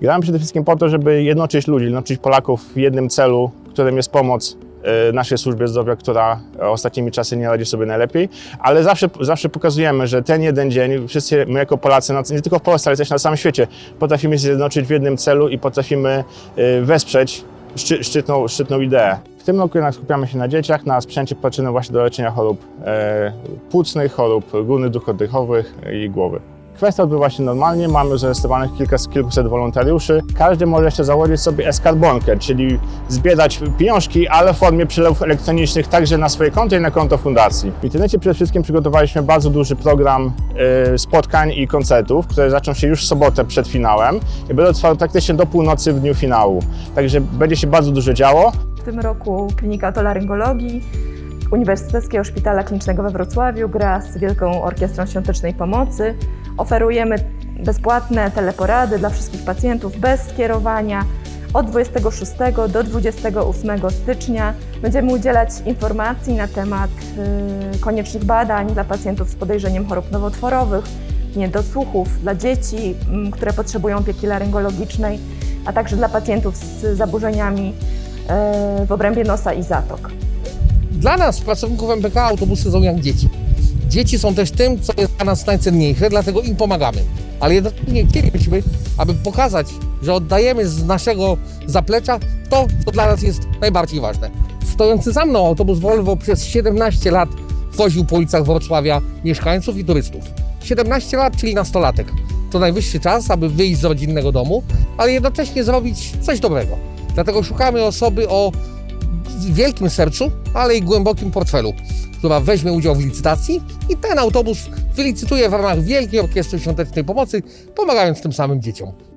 Gramy przede wszystkim po to, żeby jednoczyć ludzi, jednoczyć Polaków w jednym celu, którym jest pomoc e, naszej służbie zdrowia, która ostatnimi czasy nie radzi sobie najlepiej, ale zawsze, zawsze pokazujemy, że ten jeden dzień wszyscy my jako Polacy, nie tylko w Polsce, ale też na całym świecie, potrafimy się zjednoczyć w jednym celu i potrafimy e, wesprzeć szczy, szczytną, szczytną ideę. W tym roku jednak skupiamy się na dzieciach, na sprzęcie potrzebnym właśnie do leczenia chorób e, płucnych, chorób górnych dróg oddechowych i głowy. Kwestia odbywa się normalnie, mamy zarejestrowanych kilka, kilkuset wolontariuszy. Każdy może jeszcze założyć sobie e-skarbonkę, czyli zbierać pieniążki, ale w formie przelewów elektronicznych także na swoje konto i na konto fundacji. W internecie przede wszystkim przygotowaliśmy bardzo duży program e, spotkań i koncertów, które zaczną się już w sobotę przed finałem i będą trwały praktycznie do północy w dniu finału. Także będzie się bardzo dużo działo. W tym roku Klinika Otolaryngologii Uniwersyteckiego Szpitala Klinicznego we Wrocławiu gra z Wielką Orkiestrą Świątecznej Pomocy. Oferujemy bezpłatne teleporady dla wszystkich pacjentów bez skierowania. Od 26 do 28 stycznia będziemy udzielać informacji na temat y, koniecznych badań dla pacjentów z podejrzeniem chorób nowotworowych, niedosłuchów, dla dzieci, mm, które potrzebują opieki laryngologicznej, a także dla pacjentów z zaburzeniami y, w obrębie nosa i zatok. Dla nas, pracowników MPK, autobusy są jak dzieci. Dzieci są też tym, co jest dla nas najcenniejsze, dlatego im pomagamy. Ale jednocześnie chcielibyśmy, aby pokazać, że oddajemy z naszego zaplecza to, co dla nas jest najbardziej ważne. Stojący za mną autobus Volvo przez 17 lat woził po ulicach Wrocławia mieszkańców i turystów. 17 lat, czyli nastolatek. To najwyższy czas, aby wyjść z rodzinnego domu, ale jednocześnie zrobić coś dobrego. Dlatego szukamy osoby o wielkim sercu, ale i głębokim portfelu, która weźmie udział w licytacji i ten autobus wylicytuje w ramach Wielkiej Orkiestry Świątecznej Pomocy, pomagając tym samym dzieciom.